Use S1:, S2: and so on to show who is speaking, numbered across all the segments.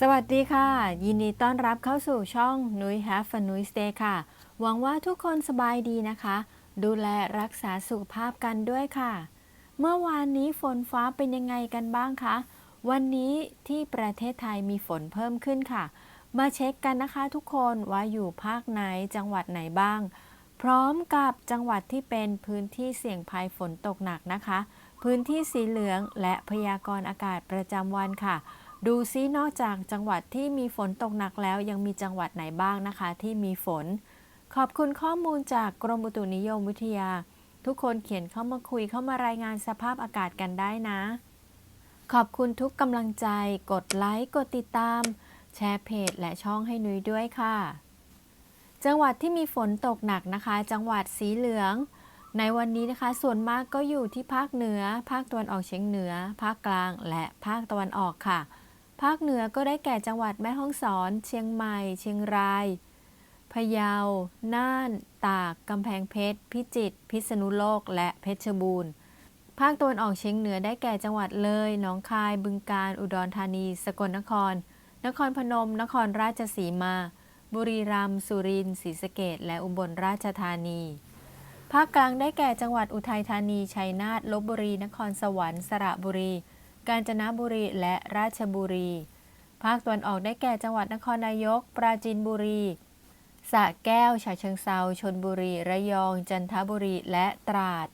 S1: สวัสดีค่ะ ยินดีต้อนรับเข้าสู่ช่องนุ้ย Have a Nuy Stay ค่ะ หวังว่าทุกคนสบายดีนะคะ ดูแลรักษาสุขภาพกันด้วยค่ะ เมื่อวานนี้ฝนฟ้าเป็นยังไงกันบ้างคะ วันนี้ที่ประเทศไทยมีฝนเพิ่มขึ้นค่ะ มาเช็คกันนะคะทุกคนว่าอยู่ภาคไหนจังหวัดไหนบ้าง พร้อมกับจังหวัดที่เป็นพื้นที่เสี่ยงภัยฝนตกหนักนะคะ พื้นที่สีเหลืองและพยากรณ์อากาศประจำวันค่ะ ดูซินอกจากจังหวัดที่มีฝนตกหนักแล้วยังมีจังหวัดไหนบ้างนะคะ ที่มีฝน ขอบคุณข้อมูลจากกรมอุตุนิยมวิทยา ทุกคนเขียนเข้ามาคุยเข้ามารายงานสภาพอากาศกันได้นะ ขอบคุณทุกกำลังใจ กดไลค์ กดติดตาม แชร์เพจและช่องให้นุ้ยด้วยค่ะ จังหวัดที่มีฝนตกหนักนะคะ จังหวัดสีเหลือง ในวันนี้นะคะ ส่วนมากก็อยู่ที่ภาคเหนือ ภาคตะวันออกเฉียงเหนือ ภาคกลาง และภาคตะวันออกค่ะ ภาคเหนือก็ได้แก่จังหวัดแม่ฮ่องสอน เชียงใหม่ เชียงราย พะเยา น่าน ตาก กำแพงเพชร พิจิตร พิษณุโลก และเพชรบูรณ์ ภาคตะวันออกเฉียงเหนือได้แก่จังหวัดเลย หนองคาย บึงกาฬ อุดรธานี สกลนคร นครพนม นครราชสีมา บุรีรัมย์ สุรินทร์ ศรีสะเกษและอุบลราชธานี ภาคกลางได้แก่จังหวัดอุทัยธานี ชัยนาท ลบบุรี นครสวรรค์ สระบุรี กาญจนบุรีและราชบุรี ภาคตะวันออกได้แก่จังหวัดนครนายก ปราจีนบุรีสระแก้ว ฉะเชิงเซา ชนบุรี ระยอง จันทบุรี และตราด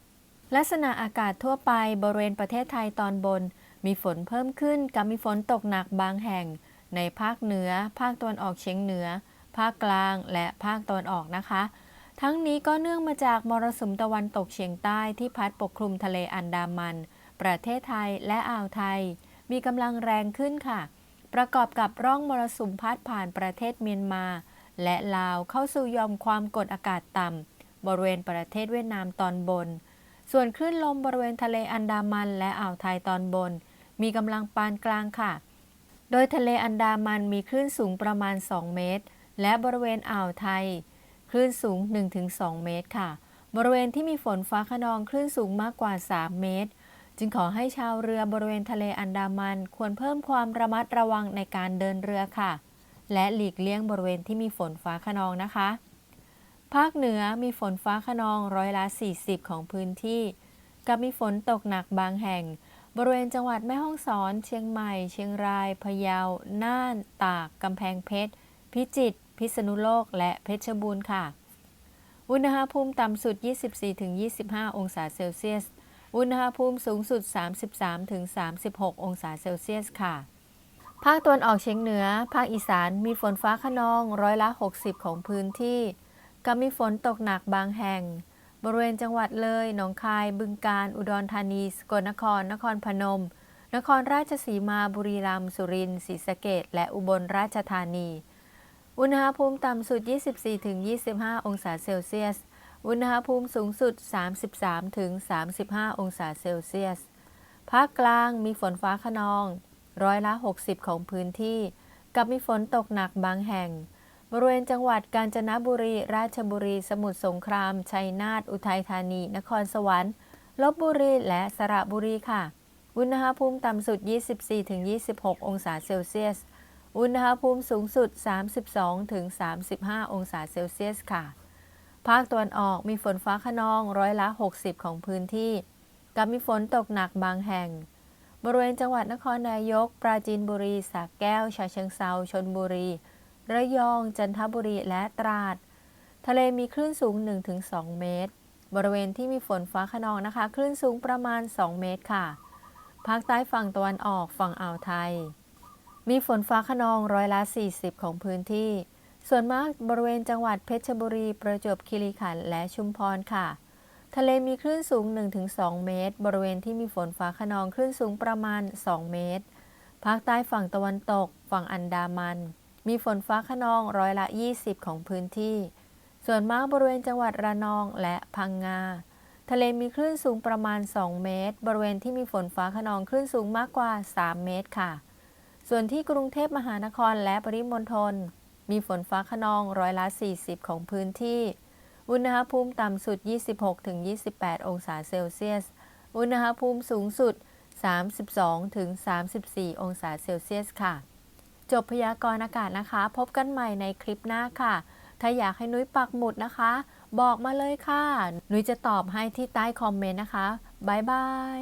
S1: ลักษณะอากาศทั่วไปบริเวณประเทศไทยตอนบน มีฝนเพิ่มขึ้นกับมีฝนตกหนักบางแห่ง ในภาคเหนือ ภาคตะวันออกเฉียงเหนือ ภาคกลาง และภาคตะวันออกนะคะ ทั้งนี้ก็เนื่องมาจากมรสุมตะวันตกเฉียงใต้ที่พัดปกคลุมทะเลอันดามัน ประเทศไทยและอ่าวไทย มีกำลังแรงขึ้นค่ะ ประกอบกับร่องมรสุมพัดผ่านประเทศเมียนมา และลาวเข้าสู่ยอมความกดอากาศต่ำบริเวณประเทศเวียดนามตอนบน ส่วนคลื่นลมบริเวณทะเลอันดามันและอ่าวไทยตอนบน มีกำลังปานกลางค่ะ โดยทะเลอันดามันมีคลื่นสูงประมาณ 2 เมตร และบริเวณอ่าวไทย คลื่นสูง 1-2 เมตรค่ะ บริเวณที่มีฝนฟ้าขนองคลื่นสูงมากกว่า 3 เมตร จึงขอให้ชาวเรือบริเวณทะเลอันดามันควรเพิ่มความระมัดระวังในการเดินเรือค่ะ และหลีกเลี่ยงบริเวณที่มีฝนฟ้าขนองนะคะ ภาคเหนือมีฝนฟ้าขนองร้อยละ 40 ของพื้นที่ กับมีฝนตกหนักบางแห่ง บริเวณจังหวัดแม่ฮ่องสอน เชียงใหม่ เชียงราย พะเยา น่าน ตาก กำแพงเพชร พิจิตร พิษณุโลก และเพชรบูรณ์ค่ะ อุณหภูมิต่ำสุด 24-25 องศาเซลเซียส อุณหภูมิสูงสุด 33-36 องศาเซลเซียสค่ะ ภาคตะวันออกเฉียงเหนือ ภาคอีสานมีฝนฟ้าขนองร้อยละ 60 ของพื้นที่กับมีฝนตกหนักบางแห่ง บริเวณจังหวัดเลย หนองคาย บึงกาฬ อุดรธานี สกลนคร นครพนม นครราชสีมา บุรีรัมย์ สุรินทร์ ศรีสะเกษและอุบลราชธานี อุณหภูมิต่ำสุด 24-25 องศาเซลเซียส อุณหภูมิสูงสุด 33-35 องศาเซลเซียส ภาคกลางมีฝนฟ้าขนอง ร้อยละ 60 ของพื้นที่ กับมีฝนตกหนักบางแห่ง บริเวณจังหวัดกาญจนบุรี ราชบุรี สมุทรสงคราม ชัยนาท อุทัยธานี นครสวรรค์ ลบบุรี และสระบุรีค่ะ อุณหภูมิต่ำสุด 24-26 องศาเซลเซียส อุณหภูมิสูงสุด 32-35 องศาเซลเซียสค่ะ ภาคตะวันออกมีฝนฟ้าขนองร้อยละ 60 ของพื้นที่ กับมีฝนตกหนักบางแห่ง บริเวณจังหวัดนครนายก ปราจีนบุรีสระแก้วฉะเชิงเซาชนบุรี ระยอง จันทบุรีและตราด ทะเลมีคลื่นสูง 1-2 เมตร บริเวณที่มีฝนฟ้าขนองนะคะ คลื่นสูงประมาณ 2 เมตรค่ะ ภาคใต้ฝั่งตะวันออกฝั่งอ่าวไทย มีฝนฟ้าขนองร้อยละ 40 ของพื้นที่ ส่วนมากบริเวณจังหวัดเพชรบุรี ประจวบคีรีขันธ์และชุมพรค่ะ ทะเลมีคลื่นสูง 1-2 เมตร บริเวณที่มีฝนฟ้าขนองคลื่นสูงประมาณ 2 เมตร ภาคใต้ฝั่งตะวันตก ฝั่งอันดามัน มีฝนฟ้าขนองร้อยละ 20 ของพื้นที่ ส่วนมากบริเวณจังหวัดระนองและพังงา ทะเลมีคลื่นสูงประมาณ 2 เมตร บริเวณที่มีฝนฟ้าขนองคลื่นสูงมากกว่า 3 เมตรค่ะ ส่วนที่กรุงเทพมหานครและปริมณฑล มีฝนฟ้าขนองร้อยละ 40 ของพื้นที่ อุณหภูมิต่ำสุด 26-28 องศาเซลเซียส อุณหภูมิสูงสุด 32-34 องศาเซลเซียสค่ะ จบพยากรณ์อากาศนะคะ พบกันใหม่ในคลิปหน้าค่ะ ถ้าอยากให้นุ้ยปักหมุดนะคะ บอกมาเลยค่ะ นุ้ยจะตอบให้ที่ใต้คอมเมนต์นะคะ บ๊ายบาย